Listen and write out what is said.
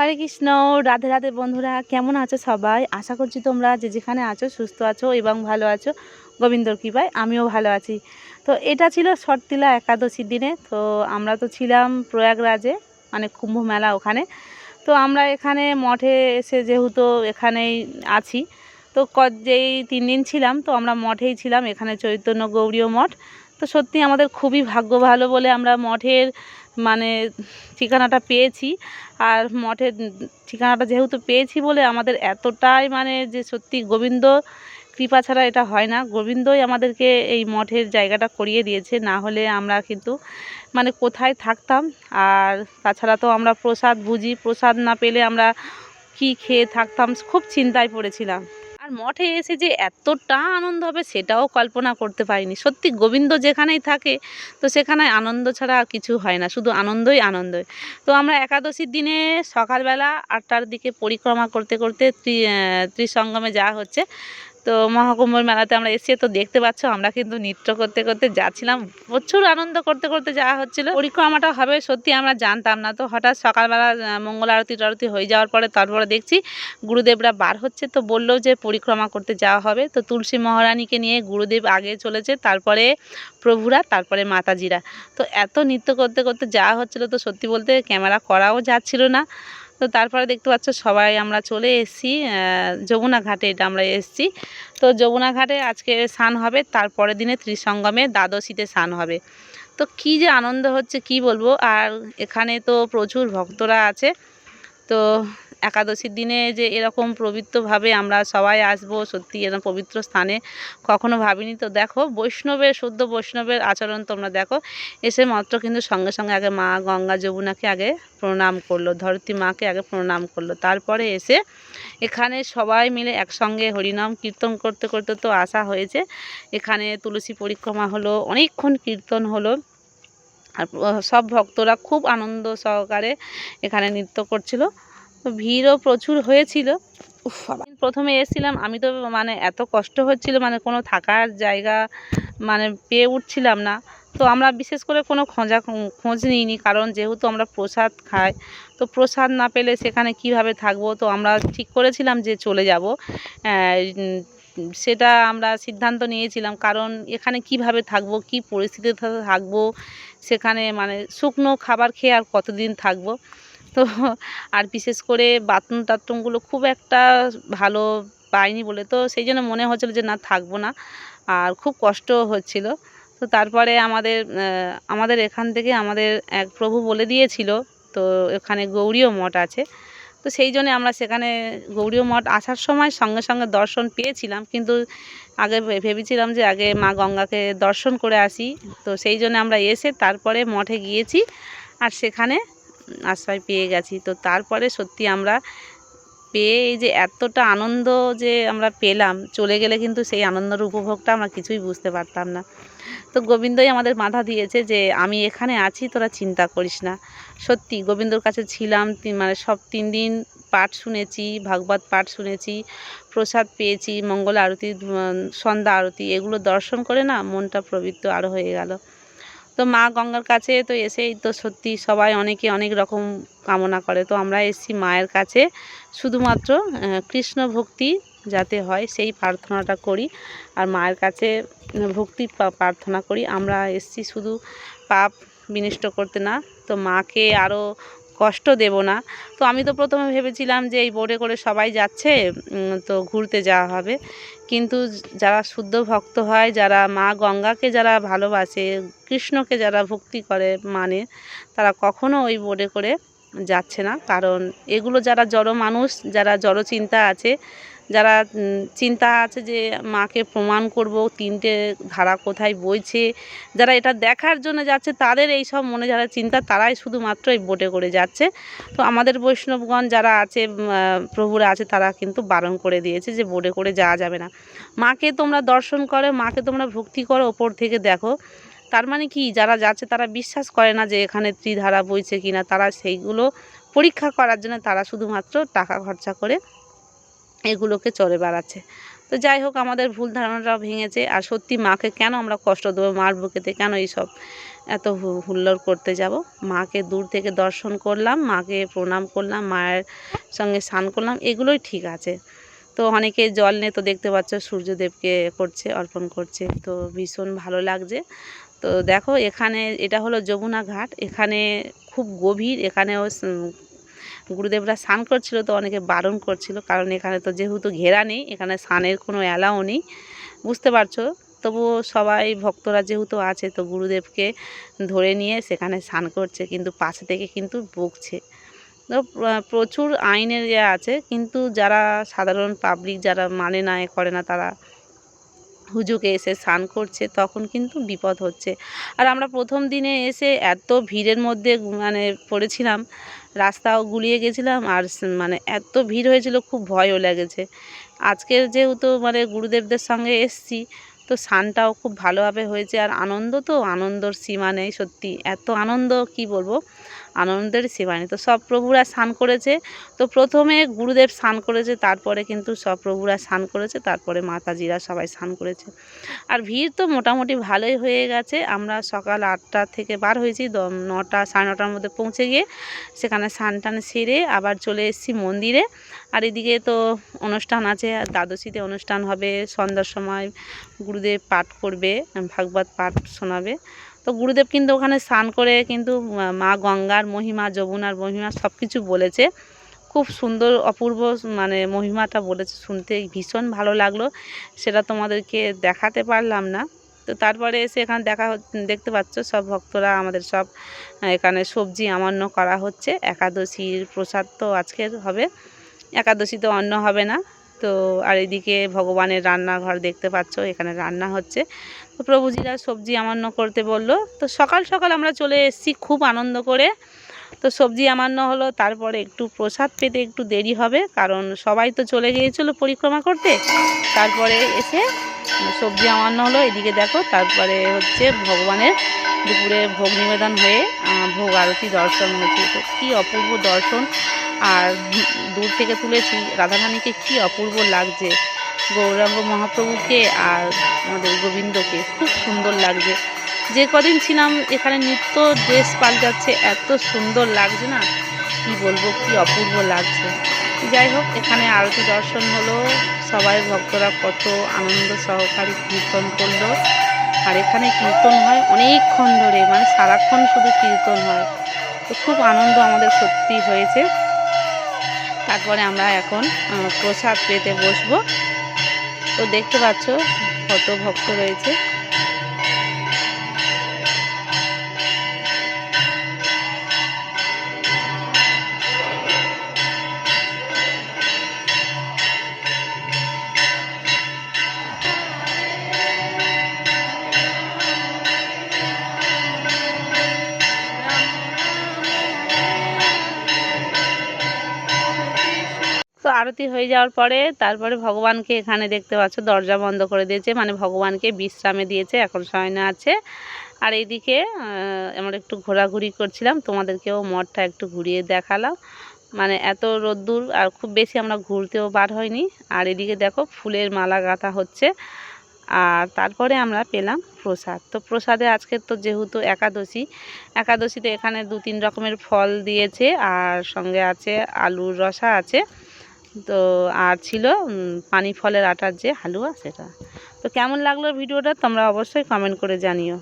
হরে কৃষ্ণ, রাধে রাধে বন্ধুরা, কেমন আছো সবাই? আশা করছি তোমরা যে যেখানে আছো সুস্থ আছো এবং ভালো আছো। গোবিন্দর কৃপায় আমিও ভালো আছি। তো এটা ছিল শর্তিলা একাদশীর দিনে, তো আমরা তো ছিলাম প্রয়াগরাজে মানে কুম্ভ মেলা ওখানে। তো আমরা এখানে মঠে এসে যেহেতু এখানেই আছি, তো ক যেই তিন দিন ছিলাম, তো আমরা মঠেই ছিলাম, এখানে চৈতন্য গৌরীয় মঠ। তো সত্যি আমাদের খুবই ভাগ্য ভালো বলে আমরা মঠের মানে ঠিকানাটা পেয়েছি। আর মঠের ঠিকানাটা যেহেতু পেয়েছি বলে আমাদের এতটাই মানে যে সত্যি গোবিন্দ কৃপা ছাড়া এটা হয় না। গোবিন্দই আমাদেরকে এই মঠের জায়গাটা করিয়ে দিয়েছে। না হলে আমরা কিন্তু মানে কোথায় থাকতাম? আর তাছাড়া তো আমরা প্রসাদ বুঝি। প্রসাদ না পেলে আমরা কি খেয়ে থাকতাম? খুব চিন্তায় পড়েছিলাম। আর মঠে এসে যে এতটা আনন্দ হবে সেটাও কল্পনা করতে পারিনি। সত্যি গোবিন্দ যেখানেই থাকে, তো সেখানে আনন্দ ছাড়া আর কিছু হয় না, শুধু আনন্দই আনন্দ তো আমরা একাদশীর দিনে সকালবেলা আটটার দিকে পরিক্রমা করতে করতে ত্রি- ত্রিসঙ্গমে যাওয়া হচ্ছে। তো মহাকুম্ভর মেলাতে আমরা এসে তো দেখতে পাচ্ছ আমরা কিন্তু নৃত্য করতে করতে যাচ্ছিলাম। প্রচুর আনন্দ করতে করতে যাওয়া হচ্ছিল। পরিক্রমাটা হবে সত্যি আমরা জানতাম না। তো হঠাৎ সকালবেলা মঙ্গল আরতি টারতি হয়ে যাওয়ার পরে তারপরে দেখছি গুরুদেবরা বার হচ্ছে, তো বলল যে পরিক্রমা করতে যাওয়া হবে। তো তুলসী মহারানীকে নিয়ে গুরুদেব আগে চলেছে, তারপরে প্রভুরা, তারপরে মাতাজিরা। তো এত নৃত্য করতে করতে যাওয়া হচ্ছিল, তো সত্যি বলতে ক্যামেরা করাও যাচ্ছিল না। তো তারপরে দেখতে পাচ্ছ সবাই আমরা চলে এসেছি যমুনা ঘাটে, এটা আমরা এসেছি। তো যমুনা ঘাটে আজকে স্নান হবে, তারপরের দিনে ত্রিসঙ্গমে দ্বাদশীতে স্নান হবে। তো কি যে আনন্দ হচ্ছে কি বলব, আর এখানে তো প্রচুর ভক্তরা আছে। তো একাদশীর দিনে যে এরকম পবিত্রভাবে আমরা সবাই আসব, সত্যি এরকম পবিত্র স্থানে কখনো ভাবিনি। তো দেখো, বৈষ্ণবের, শুদ্ধ বৈষ্ণবের আচরণ তোমরা দেখো। এসে মাত্র কিন্তু সঙ্গে সঙ্গে আগে মা গঙ্গা যমুনাকে আগে প্রণাম করল, ধরতী মাকে আগে প্রণাম করল। তারপরে এসে এখানে সবাই মিলে একসঙ্গে হরিনাম কীর্তন করতে করতে তো আসা হয়েছে। এখানে তুলসী পরিক্রমা হলো, অনেকক্ষণ কীর্তন হলো। আর সব ভক্তরা খুব আনন্দ সহকারে এখানে নৃত্য করছিল। তো ভিড়ও প্রচুর হয়েছিল। উফ প্রথমে এসেছিলাম আমি তো মানে এত কষ্ট হচ্ছিল মানে কোনো থাকার জায়গা মানে পেয়ে উঠছিলাম না। তো আমরা বিশেষ করে কোনো খোঁজা খোঁজ নিইনি কারণ যেহেতু আমরা প্রসাদ খাই তো প্রসাদ না পেলে সেখানে কীভাবে থাকব? তো আমরা ঠিক করেছিলাম যে চলে যাব। সেটা আমরা সিদ্ধান্ত নিয়েছিলাম কারণ এখানে কীভাবে থাকব কি পরিস্থিতিতে থাকব সেখানে মানে শুকনো খাবার খেয়ে আর কতদিন থাকব? তো আর বিশেষ করে বাথরুম টাথরুমগুলো খুব একটা ভালো পাইনি বলে। তো সেই জন্য মনে হচ্ছিল যে না, থাকব না। আর খুব কষ্ট হচ্ছিল। তো তারপরে আমাদের আমাদের এখান থেকে আমাদের এক প্রভু বলে দিয়েছিল, তো এখানে গৌরীয় মঠ আছে। তো সেই জন্য আমরা সেখানে গৌরীয় মঠ আসার সময় সঙ্গে সঙ্গে দর্শন পেয়েছিলাম। কিন্তু আগে ভেবেছিলাম যে আগে মা গঙ্গাকে দর্শন করে আসি। তো সেই জন্য আমরা এসে তারপরে মঠে গিয়েছি। আর সেখানে আশ্রয় পেয়ে গেছি। তো তারপরে সত্যি আমরা পেয়ে এই যে এতটা আনন্দ যে আমরা পেলাম, চলে গেলে কিন্তু সেই আনন্দের উপভোগটা আমরা কিছুই বুঝতে পারতাম না। তো গোবিন্দই আমাদের মাথা দিয়েছে যে, আমি এখানে আছি, তোরা চিন্তা করিস না। সত্যি গোবিন্দর কাছে ছিলাম মানে সব তিন দিন পাঠ শুনেছি, ভাগবত পাঠ শুনেছি, প্রসাদ পেয়েছি, মঙ্গল আরতি সন্ধ্যা আরতি, এগুলো দর্শন করে না মনটা পবিত্র আরও হয়ে গেল। তো মা গঙ্গার কাছে তো এসেই তো সত্যি সবাই অনেকে অনেক রকম কামনা করে। তো আমরা এসেছি মায়ের কাছে। শুধুমাত্র কৃষ্ণ ভক্তি যাতে হয় সেই প্রার্থনাটা করি আর মায়ের কাছে ভক্তি প্রার্থনা করি। আমরা এসছি শুধু পাপ বিনষ্ট করতে না, তো মাকে আরও কষ্ট দেব না। তো আমি তো প্রথমে ভেবেছিলাম যে এই বোটে করে সবাই যাচ্ছে তো ঘুরতে যাওয়া হবে। কিন্তু যারা শুদ্ধ ভক্ত হয়, যারা মা গঙ্গাকে যারা ভালোবাসে, কৃষ্ণকে যারা ভক্তি করে মানে তারা কখনো ওই বোটে করে যাচ্ছে না। কারণ এগুলো যারা জড় মানুষ, যারা জড় চিন্তা আছে যারা চিন্তা আছে যে মাকে প্রমাণ করব, তিনটে ধারা কোথায় বইছে, যারা এটা দেখার জন্য যাচ্ছে, তাদের এই সব মনে যারা চিন্তা, তারাই শুধুমাত্র এই বোটে করে যাচ্ছে। তো আমাদের বৈষ্ণবগণ যারা আছে প্রভুরা আছে, তারা কিন্তু বারণ করে দিয়েছে যে বোটে করে যাওয়া যাবে না। মাকে তোমরা দর্শন করো, মাকে তোমরা ভক্তি করো, ওপর থেকে দেখো। তার মানে কি, যারা যাচ্ছে, তারা বিশ্বাস করে না যে এখানে ত্রিধারা বইছে কিনা, তারা সেইগুলো পরীক্ষা করার জন্য তারা শুধুমাত্র টাকা খরচা করে এগুলোকে চলে বেড়াচ্ছে। তো যাই হোক, আমাদের ভুল ধারণাটা ভেঙেছে। আর সত্যি মাকে কেন আমরা কষ্ট দেবো, মার বুকেতে কেন এইসব এত হুল্লোড় করতে যাব? মাকে দূর থেকে দর্শন করলাম, মাকে প্রণাম করলাম, মায়ের সঙ্গে স্নান করলাম, এগুলোই ঠিক আছে। তো অনেকে জল নিয়ে তো দেখতে পাচ্ছ, সূর্যদেবকে করছে, অর্পণ করছে। তো ভীষণ ভালো লাগছে। তো দেখো, এখানে এটা হলো যমুনা ঘাট। এখানে খুব গভীর, এখানেও গুরুদেবরা স্নান করছিল তো অনেকে বারণ করছিল, কারণ এখানে তো যেহেতু ঘেরা নেই, এখানে স্নানের কোনো অ্যালাও নেই। বুঝতে পারছ? তবুও সবাই ভক্তরা যেহেতু আছে, তো গুরুদেবকে ধরে নিয়ে সেখানে স্নান করছে, কিন্তু পাশে থেকে কিন্তু বকছে। তো প্রচুর আইনের ইয়ে আছে, কিন্তু যারা সাধারণ পাবলিক যারা মানে না করে না, তারা হুজুকে এসে স্নান করছে, তখন কিন্তু বিপদ হচ্ছে। আর আমরা প্রথম দিনে এসে এত ভিড়ের মধ্যে মানে পড়েছিলাম রাস্তাও গুলিয়ে গেছিলাম আর মানে এত ভিড় হয়েছিল, খুব ভয়ও লেগেছে। আজকের যেহেতু মানে গুরুদেবদের সঙ্গে এসছি, তো স্নানটাও খুব ভালোভাবে হয়েছে। আর আনন্দ তো, আনন্দর সীমা নেই সত্যি। এত আনন্দ কি বলব? আনন্দের সীমা নেই তো সব প্রভুরা স্নান করেছে। তো প্রথমে গুরুদেব স্নান করেছে, তারপরে কিন্তু সব প্রভুরা স্নান করেছে, তারপরে মাতাজিরা সবাই স্নান করেছে। আর ভিড় তো মোটামুটি ভালোই হয়ে গেছে। আমরা সকাল আটটা থেকে বার হয়েছি নটা, সাড়ে নটার মধ্যে পৌঁছে গিয়ে সেখানে স্নান টান সেরে আবার চলে এসেছি মন্দিরে। আর এদিকে তো অনুষ্ঠান আছে, আর দ্বাদশীতে অনুষ্ঠান হবে, সন্ধ্যার সময় গুরুদেব পাঠ করবে, ভাগবত পাঠ শোনাবে। তো গুরুদেব কিন্তু ওখানে স্নান করে কিন্তু মা- গঙ্গার মহিমা, যমুনার মহিমা সব কিছু বলেছে। খুব সুন্দর, অপূর্ব মানে মহিমাটা বলেছে শুনতে, ভীষণ ভালো লাগল। সেটা তোমাদেরকে দেখাতে পারলাম না। তো তারপরে এসে এখানে দেখা দেখতে পাচ্ছ সব ভক্তরা, আমাদের সব, এখানে সবজি আমান্য করা হচ্ছে। একাদশীর প্রসাদ তো আজকের হবে। একাদশীতে অন্ন হবে না। তো আর এদিকে ভগবানের রান্নাঘর দেখতে পাচ্ছ, এখানে রান্না হচ্ছে। তো প্রভুজিরা সবজি আমান্য করতে বলল, তো সকাল সকাল আমরা চলে এসেছি খুব আনন্দ করে। তো সবজি আমান্য হলো, তারপরে একটু প্রসাদ পেতে একটু দেরি হবে, কারণ সবাই তো চলে গিয়েছিল পরিক্রমা করতে। তারপরে এসে সবজি আমান্য হলো, এদিকে দেখো, তারপরে হচ্ছে ভগবানের দুপুরে ভোগ নিবেদন হয়ে ভোগ আরতি দর্শন হয়েছে তো কী অপূর্ব দর্শন। আর দূর থেকে তুলেছি। রাধারানীকে কী অপূর্ব লাগছে, গৌরাঙ্গ মহাপ্রভুকে আর আমাদের গোবিন্দকে খুব সুন্দর লাগছে। যে কদিন ছিলাম এখানে নিত্য ড্রেস পাল্টাচ্ছে, এত সুন্দর লাগছে না? কি বলব, কি অপূর্ব লাগছে। যাই হোক, এখানে আরতি দর্শন হলো, সবাই ভক্তরা কত আনন্দ সহকারে কীর্তন করল। আর এখানে কীর্তন হয় অনেকক্ষণ ধরে মানে সারাক্ষণ শুধু কীর্তন হয়। তো খুব আনন্দ আমাদের সত্যি হয়েছে। তারপরে আমরা এখন প্রসাদ পেতে বসবো। তো দেখতে পাচ্ছ কত ভক্ত রয়েছে। আরতি হয়ে যাওয়ার পরে তারপরে ভগবানকে এখানে দেখতে পাচ্ছ, দরজা বন্ধ করে দিয়েছে মানে ভগবানকে বিশ্রামে দিয়েছে, এখন শয়নে আছে। আর এইদিকে আমরা একটু ঘোরাঘুরি করছিলাম, তোমাদেরকেও মঠটা একটু ঘুরিয়ে দেখালাম। মানে এত রোদ্দুর, আর খুব বেশি আমরা ঘুরতেও বার হয়নি। আর এদিকে দেখো, ফুলের মালা গাঁথা হচ্ছে। আর তারপরে আমরা পেলাম প্রসাদ। তো প্রসাদে আজকে তো যেহেতু একাদশী, একাদশীতে এখানে দু তিন রকমের ফল দিয়েছে, আর সঙ্গে আছে আলুর রসা আছে। তো আর ছিল পানি ফলের আটার যে হালুয়া, সেটা। তো কেমন লাগল ভিডিওটা তোমরা অবশ্যই কমেন্ট করে জানিও।